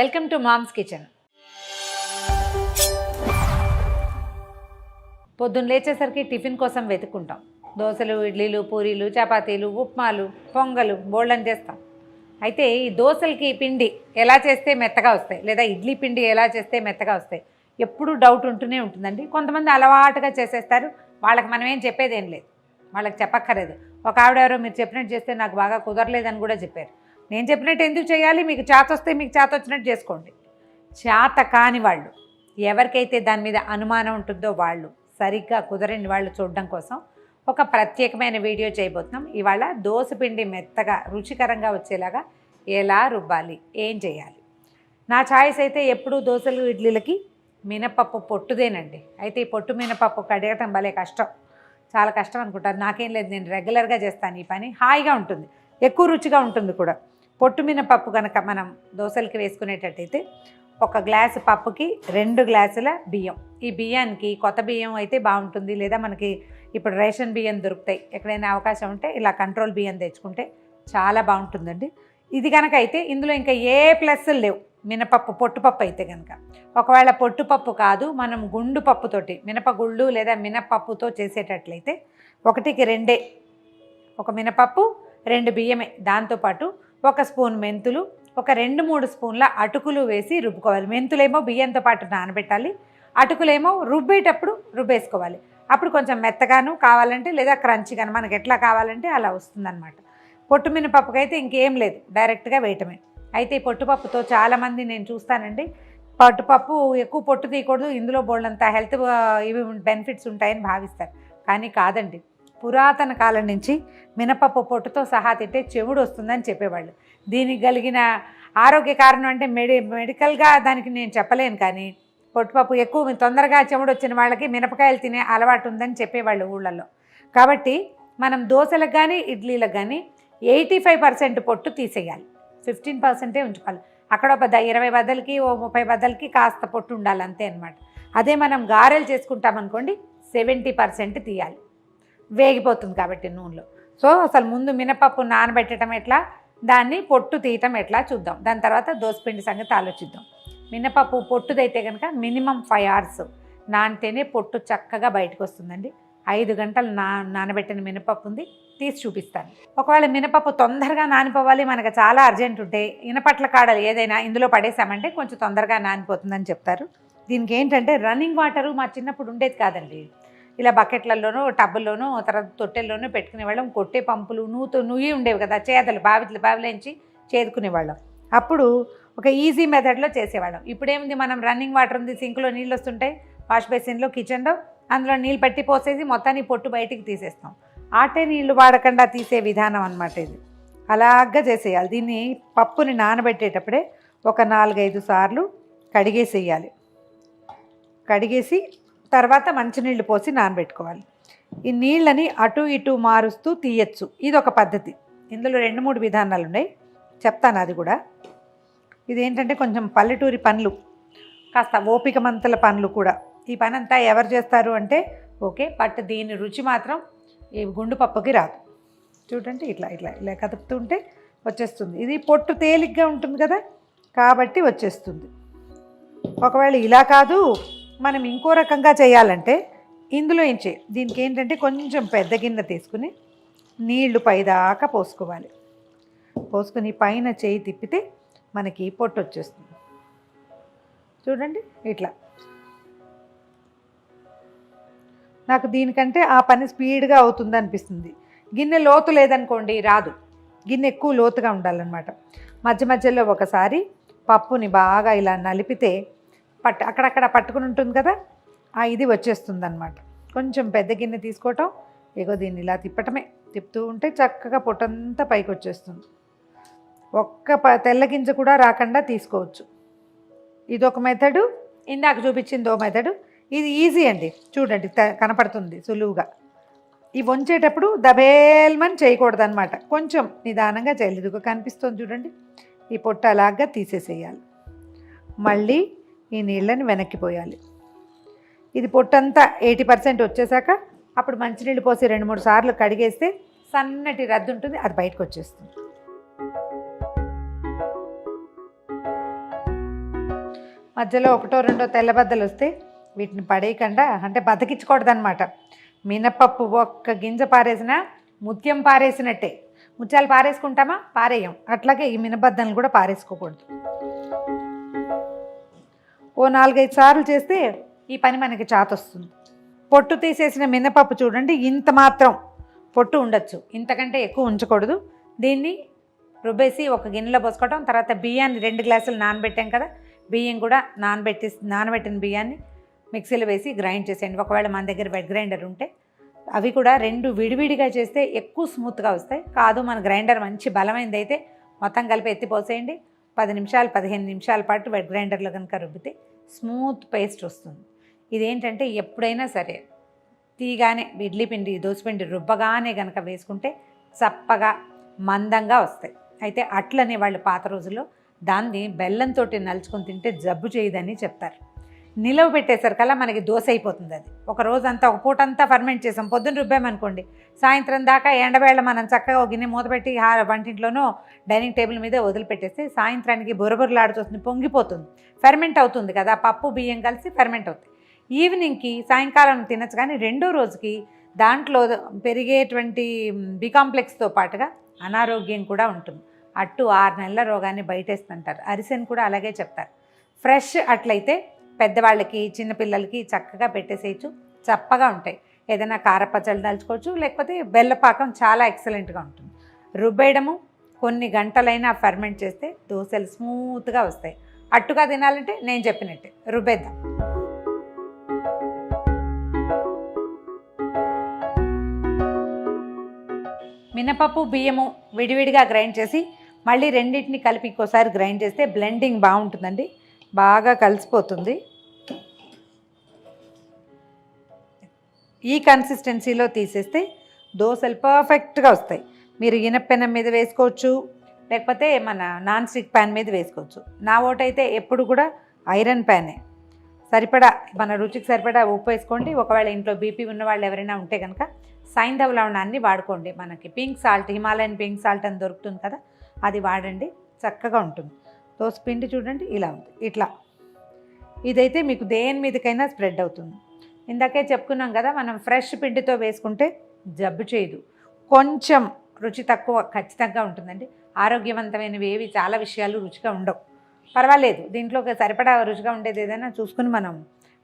Welcome to moms kitchen. పొద్దున్న లేచేసరికి tiffin కోసం వెతుక్కుంటాం. దోశలు ఇడ్లీలు పూరీలు చపాతీలు ఉప్మాలు పొంగలు బోల్డని చేస్తాం. అయితే ఈ దోశలకి పిండి ఎలా చేస్తే మెత్తగా వస్తాయి? లేదా ఇడ్లీ పిండి ఎలా చేస్తే మెత్తగా వస్తాయి? ఎప్పుడూ డౌట్ ఉంటూనే ఉంటుందండి. కొంతమంది అలవాటుగా చేసేస్తారు. వాళ్ళకి మనం ఏం చెప్పేది ఏం లేదు. వాళ్ళకి చెప్పక్కర్లేదు. ఒక ఆవిడ ఎవరో మీరు చెప్పినట్టు చేస్తే నాకు బాగా కుదరలేదని కూడా చెప్పారు. నేను చెప్పినట్టు ఎందుకు చేయాలి? మీకు చేత వస్తే మీకు చేత వచ్చినట్టు చేసుకోండి. చేత కాని వాళ్ళు ఎవరికైతే దాని మీద అనుమానం ఉంటుందో వాళ్ళు సరిగ్గా కుదరని వాళ్ళు చూడడం కోసం ఒక ప్రత్యేకమైన వీడియో చేయబోతున్నాం. ఇవాళ దోసపిండి మెత్తగా రుచికరంగా వచ్చేలాగా ఎలా రుబ్బాలి? ఏం చేయాలి? నా ఛాయిస్ అయితే ఎప్పుడూ దోశలు ఇడ్లీలకి మినపప్పు పొట్టుదేనండి. అయితే ఈ పొట్టు మినపప్పు కడగటం భలే కష్టం. చాలా కష్టం అనుకుంటారు. నాకేం లేదు నేను రెగ్యులర్గా చేస్తాను ఈ పని. హాయిగా ఉంటుంది. ఎక్కువ రుచిగా ఉంటుంది కూడా. పొట్టు మినపప్పు కనుక మనం దోశలకి వేసుకునేటట్టయితే ఒక గ్లాసు పప్పుకి రెండు గ్లాసుల బియ్యం. ఈ బియ్యానికి కొత్త బియ్యం అయితే బాగుంటుంది. లేదా మనకి ఇప్పుడు రేషన్ బియ్యం దొరుకుతాయి. ఎక్కడైనా అవకాశం ఉంటే ఇలా కంట్రోల్ బియ్యం తెచ్చుకుంటే చాలా బాగుంటుందండి. ఇది కనుక అయితే ఇందులో ఇంకా ఏ ప్లస్లు లేవు. మినపప్పు పొట్టుపప్పు అయితే కనుక ఒకవేళ పొట్టుపప్పు కాదు మనం గుండు పప్పుతోటి మినపగుళ్ళు లేదా మినపప్పుతో చేసేటట్లయితే ఒకటికి రెండే. ఒక మినపప్పు రెండు బియ్యమే. దాంతోపాటు ఒక స్పూన్ మెంతులు ఒక రెండు మూడు స్పూన్ల అటుకులు వేసి రుబ్బుకోవాలి. మెంతులేమో బియ్యంతో పాటు నానబెట్టాలి. అటుకులేమో రుబ్బేటప్పుడు రుబ్బేసుకోవాలి. అప్పుడు కొంచెం మెత్తగాను కావాలంటే లేదా క్రంచిగాను మనకి ఎట్లా కావాలంటే అలా వస్తుందన్నమాట. పొట్టు మినపప్పుకైతే అయితే ఇంకేం లేదు. డైరెక్ట్గా వేయటమే. అయితే ఈ పొట్టుపప్పుతో చాలామంది నేను చూస్తానండి. పట్టుపప్పు ఎక్కువ పొట్టు తీయకూడదు. ఇందులో బోళ్ళంత హెల్త్ ఇవి బెనిఫిట్స్ ఉంటాయని భావిస్తారు. కానీ కాదండి. పురాతన కాలం నుంచి మినపప్పు పొట్టుతో సహా తింటే చెవుడు వస్తుందని చెప్పేవాళ్ళు. దీనికి కలిగిన ఆరోగ్య కారణం అంటే మెడి మెడికల్గా దానికి నేను చెప్పలేను కానీ పొట్టుపప్పు ఎక్కువ తొందరగా చెవుడు వచ్చిన వాళ్ళకి మినపకాయలు తినే అలవాటు ఉందని చెప్పేవాళ్ళు ఊళ్ళల్లో. కాబట్టి మనం దోశలకు కానీ ఇడ్లీలకు కానీ ఎయిటీ ఫైవ్ పర్సెంట్ పొట్టు తీసేయాలి. ఫిఫ్టీన్ పర్సెంటే ఉంచుకోవాలి. అక్కడ ఒక ఇరవై బద్దలకి ఓ ముప్పై బద్దలకి కాస్త పొట్టు ఉండాలి అంతే అనమాట అదే మనం గారెలు చేసుకుంటామనుకోండి సెవెంటీ పర్సెంట్ తీయాలి. వేగిపోతుంది కాబట్టి నూనెలో. సో అసలు ముందు మినపప్పు నానబెట్టడం ఎట్లా? దాన్ని పొట్టు తీయటం ఎట్లా చూద్దాం. దాని తర్వాత దోసపిండి సంగతి ఆలోచిద్దాం. మినపప్పు పొట్టుదైతే కనుక మినిమం ఫైవ్ అవర్స్ నానితేనే పొట్టు చక్కగా బయటకు వస్తుందండి ఐదు గంటలు నా నానబెట్టిన మినపప్పు ఉంది తీసి చూపిస్తాను. ఒకవేళ మినపప్పు తొందరగా నానిపోవాలి మనకు చాలా అర్జెంట్ ఉంటే ఇనపట్ల కాడలు ఏదైనా ఇందులో పడేసామంటే కొంచెం తొందరగా నానిపోతుందని చెప్తారు. దీనికి ఏంటంటే రన్నింగ్ వాటరు మా చిన్నప్పుడు ఉండేది కాదండి. ఇలా బకెట్లలోనూ టబ్బుల్లోనూ తర్వాత తొట్టెల్లోనూ పెట్టుకునేవాళ్ళం. కొట్టే పంపులు నూతో నుయ్యి ఉండేవి కదా చేదలు బావిలు బావిలేంచి చేదుకునేవాళ్ళం. అప్పుడు ఒక ఈజీ మెథడ్లో చేసేవాళ్ళం. ఇప్పుడేముంది మనం రన్నింగ్ వాటర్ ఉంది సింక్లో నీళ్ళు వస్తుంటాయి వాష్ బేసిన్లో కిచెన్లో అందులో నీళ్ళు పట్టి పోసేసి మొత్తాన్ని పొట్టు బయటికి తీసేస్తాం. ఆటే నీళ్ళు వాడకుండా తీసే విధానం అన్నమాట ఇది. అలాగా చేసేయాలి. దీన్ని పప్పుని నానబెట్టేటప్పుడే ఒక నాలుగైదు సార్లు కడిగేసేయాలి. కడిగేసి తర్వాత మంచినీళ్ళు పోసి నానబెట్టుకోవాలి. ఈ నీళ్ళని అటు ఇటు మారుస్తూ తీయచ్చు. ఇది ఒక పద్ధతి. ఇందులో రెండు మూడు విధానాలు ఉన్నాయి చెప్తాను అది కూడా. ఇదేంటంటే కొంచెం పల్లెటూరి పనులు కాస్త ఓపిక మంతల పనులు కూడా. ఈ పని అంతా ఎవరు చేస్తారు అంటే ఓకే బట్ దీని రుచి మాత్రం ఈ గుండు పప్పుకి రాదు. చూడండి ఇట్లా ఇట్లా ఇలా కదుపుతుంటే వచ్చేస్తుంది. ఇది పొట్టు తేలిగ్గా ఉంటుంది కదా? కాబట్టి వచ్చేస్తుంది. ఒకవేళ ఇలా కాదు మనం ఇంకో రకంగా చేయాలంటే ఇందులో ఏం చేయ దీనికి ఏంటంటే కొంచెం పెద్ద గిన్నె తీసుకుని నీళ్ళు పైదాకా పోసుకోవాలి. పోసుకుని పైన చేయి తిప్పితే మనకి పొట్టు వచ్చేస్తుంది. చూడండి ఇట్లా. నాకు దీనికంటే ఆ పని స్పీడ్గా అవుతుంది అనిపిస్తుంది. గిన్నె లోతు లేదనుకోండి రాదు. గిన్నె ఎక్కువ లోతుగా ఉండాలన్నమాట. మధ్య మధ్యలో ఒకసారి పప్పుని బాగా ఇలా నలిపితే పట్టు అక్కడక్కడ పట్టుకుని ఉంటుంది కదా? ఆ ఇది వచ్చేస్తుంది అనమాట కొంచెం పెద్ద గిన్నె తీసుకోవటం ఇగో దీన్ని ఇలా తిప్పటమే. తిప్పుతూ ఉంటే చక్కగా పొట్టంతా పైకి వచ్చేస్తుంది ఒక్క ప తెల్ల గింజ కూడా రాకుండా తీసుకోవచ్చు. ఇది ఒక మెథడు ఇందాక చూపించింది ఓ మెథడు. ఇది ఈజీ అండి. చూడండి త- కనపడుతుంది సులువుగా. ఇవి వంచేటప్పుడు దబేల్మని చేయకూడదు అనమాట కొంచెం నిదానంగా చేయలేదు కనిపిస్తుంది చూడండి. ఈ పొట్ట అలాగా తీసేసేయాలి. మళ్ళీ ఈ నీళ్ళని వెనక్కి పోయాలి. ఇది పొట్టంతా ఎయిటీ పర్సెంట్ వచ్చేసాక అప్పుడు మంచినీళ్ళు పోసి రెండు మూడు సార్లు కడిగేస్తే సన్నటి రద్దు ఉంటుంది అది బయటకు వచ్చేస్తుంది. మధ్యలో ఒకటో రెండో తెల్లబద్దలు వస్తే వీటిని పడేయకుండా అంటే బతికించకూడదనమాట మినపప్పు ఒక్క గింజ పారేసినా ముత్యం పారేసినట్టే. ముత్యాలు పారేసుకుంటామా? పారేయం. అట్లాగే ఈ మినబద్దలను కూడా పారేసుకోకూడదు. ఓ నాలుగైదు సార్లు చేస్తే ఈ పని మనకి చాతొస్తుంది. పొట్టు తీసేసిన మినపప్పు చూడండి ఇంత మాత్రం పొట్టు ఉండొచ్చు. ఇంతకంటే ఎక్కువ ఉంచకూడదు. దీన్ని రుబ్బేసి ఒక గిన్నెలో పోసుకోవడం తర్వాత బియ్యాన్ని రెండు గ్లాసులు నానబెట్టాం కదా బియ్యం కూడా నానబెట్టి నానబెట్టిన బియ్యాన్ని మిక్సీలో వేసి గ్రైండ్ చేసేయండి. ఒకవేళ మన దగ్గర బెడ్ గ్రైండర్ ఉంటే అవి కూడా రెండు విడివిడిగా చేస్తే ఎక్కువ స్మూత్గా వస్తాయి. కాదు మన గ్రైండర్ మంచి బలమైనది అయితే మొత్తం కలిపి ఎత్తిపోసేయండి. పది నిమిషాలు పదిహేను నిమిషాల పాటు వెడ్ గ్రైండర్లో కనుక రుబ్బితే స్మూత్ పేస్ట్ వస్తుంది. ఇదేంటంటే ఎప్పుడైనా సరే తీగానే ఇడ్లీ పిండి దోసపిండి రుబ్బగానే కనుక వేసుకుంటే చప్పగా మందంగా వస్తాయి. అయితే అట్లనే వాళ్ళు పాత రోజుల్లో దాన్ని బెల్లంతో నలుచుకొని తింటే జబ్బు చేయదని చెప్తారు. నిలవ పెట్టేసరికల్లా మనకి దోశ అయిపోతుంది అది. ఒక రోజంతా ఒక పూట అంతా ఫర్మెంట్ చేసాం. పొద్దున్న రుబ్బామనుకోండి సాయంత్రం దాకా ఎండవేళ మనం చక్కగా ఒక గిన్నె మూత పెట్టి వంటింట్లోనో డైనింగ్ టేబుల్ మీద వదిలిపెట్టేస్తే సాయంత్రానికి బురబురలాడుతుంది పొంగిపోతుంది. ఫెర్మెంట్ అవుతుంది కదా పప్పు బియ్యం కలిసి ఫెర్మెంట్ అవుతుంది ఈవినింగ్కి సాయంకాలం తినచ్చు కానీ రెండో రోజుకి దాంట్లో పెరిగేటువంటి బికాంప్లెక్స్తో పాటుగా అనారోగ్యం కూడా ఉంటుంది. అట్టు ఆరు నెలల రోగాన్ని బయటేస్తుంటారు. అరిసెని కూడా అలాగే చెప్తారు. ఫ్రెష్ అట్లయితే పెద్దవాళ్ళకి చిన్నపిల్లలకి చక్కగా పెట్టేసేయచ్చు. చప్పగా ఉంటాయి. ఏదైనా కారపచ్చళ్ళు దాల్చుకోవచ్చు లేకపోతే బెల్లపాకం చాలా ఎక్సలెంట్గా ఉంటుంది. రుబ్బేయడము కొన్ని గంటలైనా ఫర్మెంట్ చేస్తే దోశలు స్మూత్గా వస్తాయి. అట్టుగా తినాలంటే నేను చెప్పినట్టే రుబ్బేద్దాం. మినపప్పు బియ్యము విడివిడిగా గ్రైండ్ చేసి మళ్ళీ రెండింటిని కలిపి ఇంకోసారి గ్రైండ్ చేస్తే బ్లెండింగ్ బాగుంటుందండి. బాగా కలిసిపోతుంది. ఈ కన్సిస్టెన్సీలో తీసేస్తే దోశలు పర్ఫెక్ట్గా వస్తాయి. మీరు ఇనప్పెనం మీద వేసుకోవచ్చు లేకపోతే మన నాన్ స్టిక్ ప్యాన్ మీద వేసుకోవచ్చు. నా ఓటైతే ఎప్పుడు కూడా ఐరన్ ప్యానే సరిపడా మన రుచికి సరిపడా ఉప్పు వేసుకోండి. ఒకవేళ ఇంట్లో బీపీ ఉన్న వాళ్ళు ఎవరైనా ఉంటే కనుక సైంధవ లవణాన్ని వాడుకోండి. మనకి pink salt Himalayan pink salt అని దొరుకుతుంది కదా అది వాడండి. చక్కగా ఉంటుంది. దోశ పిండి చూడండి ఇలా ఉంది. ఇట్లా. ఇదైతే మీకు దేని మీదకైనా స్ప్రెడ్ అవుతుంది. ఇందాకే చెప్పుకున్నాం కదా మనం ఫ్రెష్ పిండితో వేసుకుంటే జబ్బు చేయదు. కొంచెం రుచి తక్కువ ఖచ్చితంగా ఉంటుందండి. ఆరోగ్యవంతమైనవి ఏవి చాలా విషయాలు రుచిగా ఉండవు. పర్వాలేదు దీంట్లో సరిపడా రుచిగా ఉండేది ఏదైనా చూసుకుని మనం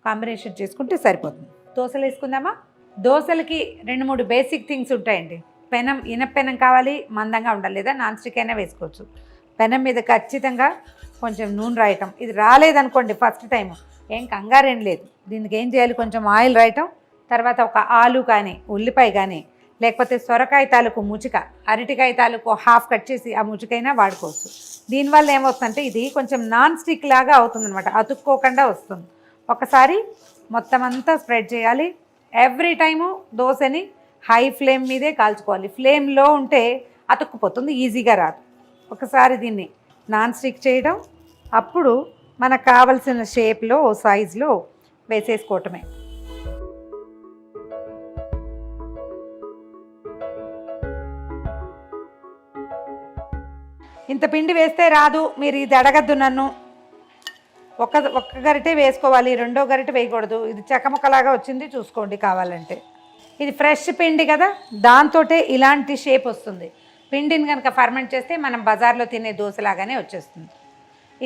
కాంబినేషన్ చేసుకుంటే సరిపోతుంది. దోశలు వేసుకుందామా? దోశలకి రెండు మూడు బేసిక్ థింగ్స్ ఉంటాయండి. పెనం ఇనపెనం కావాలి మందంగా ఉండాలి లేదా నాన్ స్టిక్ అయినా వేసుకోవచ్చు. పెనం మీద ఖచ్చితంగా కొంచెం నూనె రాయటం. ఇది రాలేదనుకోండి ఫస్ట్ టైం ఏం కంగారేం లేదు. దీనికి ఏం చేయాలి? కొంచెం ఆయిల్ రాయటం తర్వాత ఒక ఆలు కానీ ఉల్లిపాయ కానీ లేకపోతే సొరకాయ తాలూకు ముచిక అరటికాయ తాలూకు హాఫ్ కట్ చేసి ఆ ముచికైనా వాడుకోవచ్చు. దీనివల్ల ఏమవుతుందంటే ఇది కొంచెం నాన్ స్టిక్ లాగా అవుతుందనమాట అతుక్కోకుండా వస్తుంది. ఒకసారి మొత్తం అంతా స్ప్రెడ్ చేయాలి. ఎవ్రీ టైము దోశని హై ఫ్లేమ్ మీదే కాల్చుకోవాలి. ఫ్లేమ్లో ఉంటే అతుక్కుపోతుంది ఈజీగా రాదు. ఒకసారి దీన్ని నాన్ స్టిక్ చేయడం అప్పుడు మనకు కావలసిన షేప్లో సైజులో వేసేసుకోవటమే. ఇంత పిండి వేస్తే రాదు మీరు ఇది అడగద్దు నన్ను. ఒక్క ఒక్క గరిటే వేసుకోవాలి రెండో గరిటె వేయకూడదు. ఇది చకమకలాగా వచ్చింది చూసుకోండి కావాలంటే. ఇది ఫ్రెష్ పిండి కదా దాంతోటే ఇలాంటి షేప్ వస్తుంది. పిండిని కనుక ఫర్మెంట్ చేస్తే మనం బజార్లో తినే దోశలాగానే వచ్చేస్తుంది.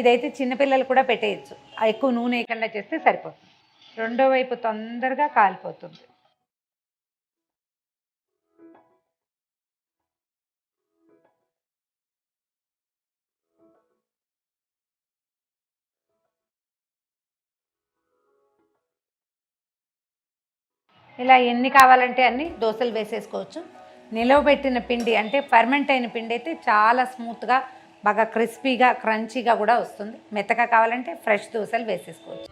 ఇదైతే చిన్నపిల్లలు కూడా పెట్టేయచ్చు. ఎక్కువ నూనె వేయకుండా చేస్తే సరిపోతుంది. రెండో వైపు తొందరగా కాలిపోతుంది. ఇలా ఎన్ని కావాలంటే అన్ని దోశలు వేసేసుకోవచ్చు. నిలవబెట్టిన పిండి అంటే ఫర్మెంట్ అయిన పిండి అయితే చాలా స్మూత్గా బాగా క్రిస్పీగా క్రంచీగా కూడా వస్తుంది. మెత్తగా కావాలంటే ఫ్రెష్ దోశలు వేసేసుకోవచ్చు.